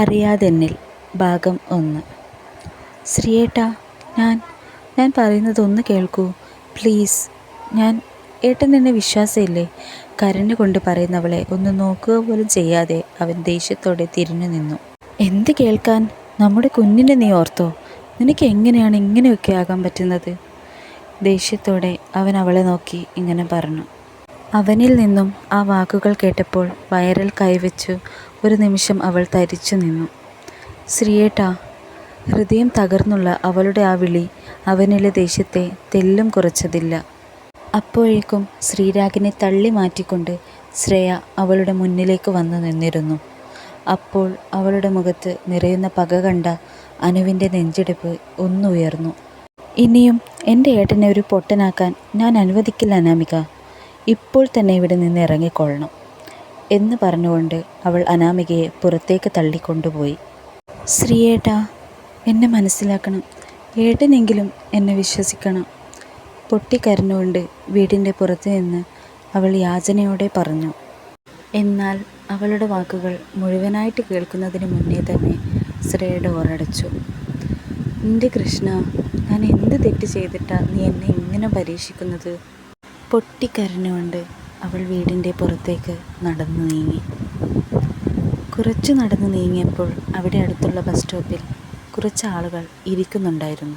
അറിയാതെന്നിൽ ഭാഗം ഒന്ന്. ശ്രീയേട്ടാ ഞാൻ ഞാൻ പറയുന്നതൊന്ന് കേൾക്കൂ. പ്ലീസ് ഞാൻ ഏട്ടൻ എന്നെ വിശ്വാസമില്ലേ കരഞ്ഞുകൊണ്ട് പറയുന്നവളെ ഒന്ന് നോക്കുക പോലും ചെയ്യാതെ അവൻ ദേഷ്യത്തോടെ തിരിഞ്ഞു നിന്നു. എന്ത് കേൾക്കാൻ? നമ്മുടെ കുഞ്ഞിനെ നീ ഓർത്തോ? നിനക്ക് എങ്ങനെയാണ് ഇങ്ങനെയൊക്കെ ആകാൻ പറ്റുന്നത്? ദേഷ്യത്തോടെ അവൻ അവളെ നോക്കി ഇങ്ങനെ പറഞ്ഞു. അവനിൽ നിന്നും ആ വാക്കുകൾ കേട്ടപ്പോൾ വയറൽ കൈവച്ചു ഒരു നിമിഷം അവൾ തരിച്ചു നിന്നു. ശ്രീയേട്ടാ ഹൃദയം തകർന്നുള്ള അവളുടെ ആ വിളി അവനിലെ ദേഷ്യത്തെ തെല്ലും കുറച്ചതില്ല. അപ്പോഴേക്കും ശ്രീരാഗിനെ തള്ളി മാറ്റിക്കൊണ്ട് ശ്രേയ അവളുടെ മുന്നിലേക്ക് വന്നു നിന്നിരുന്നു. അപ്പോൾ അവളുടെ മുഖത്ത് നിറയുന്ന പക കണ്ട അനുവിന്റെ നെഞ്ചെടുപ്പ് ഒന്നുയർന്നു. ഇനിയും എന്റെ ഏട്ടനെ ഒരു പൊട്ടനാക്കാൻ ഞാൻ അനുവദിക്കില്ല അനാമിക. ഇപ്പോൾ തന്നെ ഇവിടെ നിന്ന് ഇറങ്ങിക്കൊള്ളണം എന്ന് പറഞ്ഞുകൊണ്ട് അവൾ അനാമികയെ പുറത്തേക്ക് തള്ളിക്കൊണ്ടുപോയി. ശ്രീയേട്ടാ എന്നെ മനസ്സിലാക്കണം. ഏട്ടനെങ്കിലും എന്നെ വിശ്വസിക്കണം. പൊട്ടിക്കരഞ്ഞുകൊണ്ട് വീടിന്റെ പുറത്ത് നിന്ന് അവൾ യാചനയോടെ പറഞ്ഞു. എന്നാൽ അവളുടെ വാക്കുകൾ മുഴുവനായിട്ട് കേൾക്കുന്നതിന് മുന്നേ തന്നെ ശ്രേയുടെ ഓറടച്ചു എന്റെ കൃഷ്ണ ഞാൻ എന്ത് തെറ്റ് ചെയ്തിട്ടാണ് നീ എന്നെ ഇങ്ങനെ പരീക്ഷിക്കുന്നത്? പൊട്ടിക്കരഞ്ഞുകൊണ്ട് അവൾ വീടിന്റെ പുറത്തേക്ക് നടന്നു നീങ്ങി. കുറച്ച് നടന്നു നീങ്ങിയപ്പോൾ അവിടെ അടുത്തുള്ള ബസ് സ്റ്റോപ്പിൽ കുറച്ച് ആളുകൾ ഇരിക്കുന്നുണ്ടായിരുന്നു.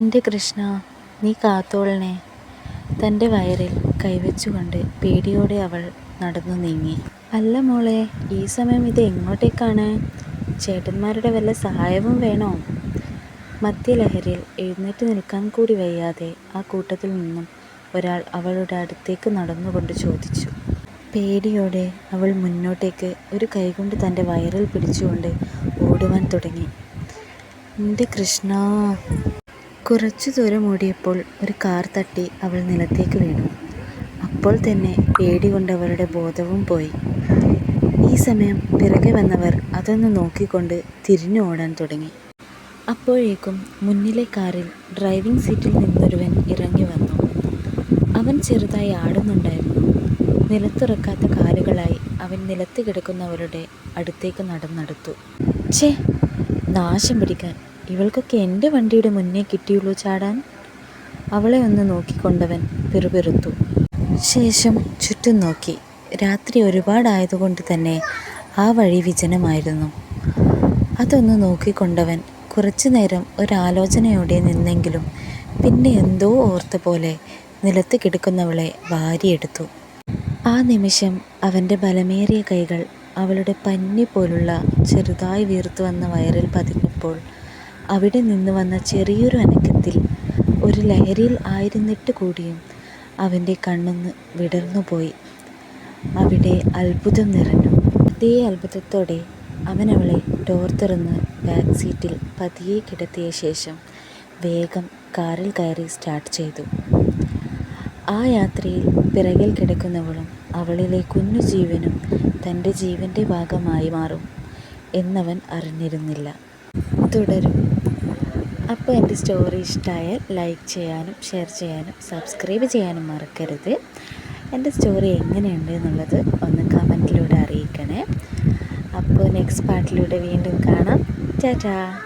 എന്റെ കൃഷ്ണ നീ കാത്തോളിനെ. തന്റെ വയറിൽ കൈവച്ചുകൊണ്ട് പേടിയോടെ അവൾ നടന്നു നീങ്ങി. അല്ല മോളെ ഈ സമയം ഇത് എങ്ങോട്ടേക്കാണ്? ചേട്ടന്മാരുടെ വല്ല സഹായവും വേണോ? മദ്യലഹരിയിൽ എഴുന്നേറ്റ് നിൽക്കാൻ കൂടി വയ്യാതെ ആ കൂട്ടത്തിൽ നിന്നും ഒരാൾ അവളുടെ അടുത്തേക്ക് നടന്നുകൊണ്ട് ചോദിച്ചു. പേടിയോടെ അവൾ മുന്നോട്ടേക്ക് ഒരു കൈകൊണ്ട് തന്റെ വയറിൽ പിടിച്ചുകൊണ്ട് ഓടുവാൻ തുടങ്ങി. എന്റെ കൃഷ്ണ? കുറച്ചു ദൂരം ഓടിയപ്പോൾ ഒരു കാർ തട്ടി അവൾ നിലത്തേക്ക് വീണു. അപ്പോൾ തന്നെ പേടി കൊണ്ട് അവളുടെ ബോധവും പോയി. ഈ സമയം പിറകെ വന്നവർ അതൊന്ന് നോക്കിക്കൊണ്ട് തിരിഞ്ഞു ഓടാൻ തുടങ്ങി. അപ്പോഴേക്കും മുന്നിലെ കാറിൽ ഡ്രൈവിംഗ് സീറ്റിൽ നിന്നൊരുവൻ ഇറങ്ങി വന്നു. അവൻ ചെറുതായി ആടുന്നുണ്ടായിരുന്നു. നിലത്തുറക്കാത്ത കാലുകളായി അവൻ നിലത്ത് കിടക്കുന്നവരുടെ അടുത്തേക്ക് നടന്നെടുത്തു ഛേ നാശം പിടിക്കാൻ ഇവൾക്കൊക്കെ എന്റെ വണ്ടിയുടെ മുന്നേ കിട്ടിയുള്ളൂ ചാടാൻ. അവളെ ഒന്ന് നോക്കിക്കൊണ്ടവൻ പിറുപിറുത്തു. ശേഷം ചുറ്റും നോക്കി. രാത്രി ഒരുപാടായതുകൊണ്ട് തന്നെ ആ വഴി വിജനമായിരുന്നു. അതൊന്ന് നോക്കിക്കൊണ്ടവൻ കുറച്ചു നേരം ഒരാലോചനയോടെ നിന്നെങ്കിലും പിന്നെ എന്തോ ഓർത്ത പോലെ നിലത്ത് കിടക്കുന്നവളെ വാരിയെടുത്തു. ആ നിമിഷം അവന്റെ ബലമേറിയ കൈകൾ അവളുടെ പഞ്ഞി പോലുള്ള ചെറുതായി വീർത്തു വന്ന വയറിൽ പതിഞ്ഞപ്പോൾ അവിടെ നിന്ന് വന്ന ചെറിയൊരു അനക്കത്തിൽ ഒരു ലഹരിയിൽ ആയിരുന്നിട്ട് കൂടിയും അവന്റെ കണ്ണൊന്ന് വിടർന്നുപോയി അവിടെ അത്ഭുതം നിറഞ്ഞു. അതേ അത്ഭുതത്തോടെ അവൻ അവളെ ഡോർ തുറന്ന് ബാക്ക് സീറ്റിൽ പതിയെ കിടത്തിയ ശേഷം വേഗം കാറിൽ കയറി സ്റ്റാർട്ട് ചെയ്തു. ആ യാത്രയിൽ പിറകിൽ കിടക്കുന്നവളും അവളിലെ കുഞ്ഞു ജീവനും തന്റെ ജീവന്റെ ഭാഗമായി മാറും എന്നവൻ അറിഞ്ഞിരുന്നില്ല. തുടരും. അപ്പോൾ എന്റെ സ്റ്റോറി ഇഷ്ടമായാൽ ലൈക്ക് ചെയ്യാനും ഷെയർ ചെയ്യാനും സബ്സ്ക്രൈബ് ചെയ്യാനും മറക്കരുത്. എന്റെ സ്റ്റോറി എങ്ങനെയുണ്ട് എന്നുള്ളത് ഒന്ന് കമന്റിലൂടെ അറിയിക്കണേ. അപ്പോൾ നെക്സ്റ്റ് പാർട്ടിലൂടെ വീണ്ടും കാണാം. ടാറ്റാ.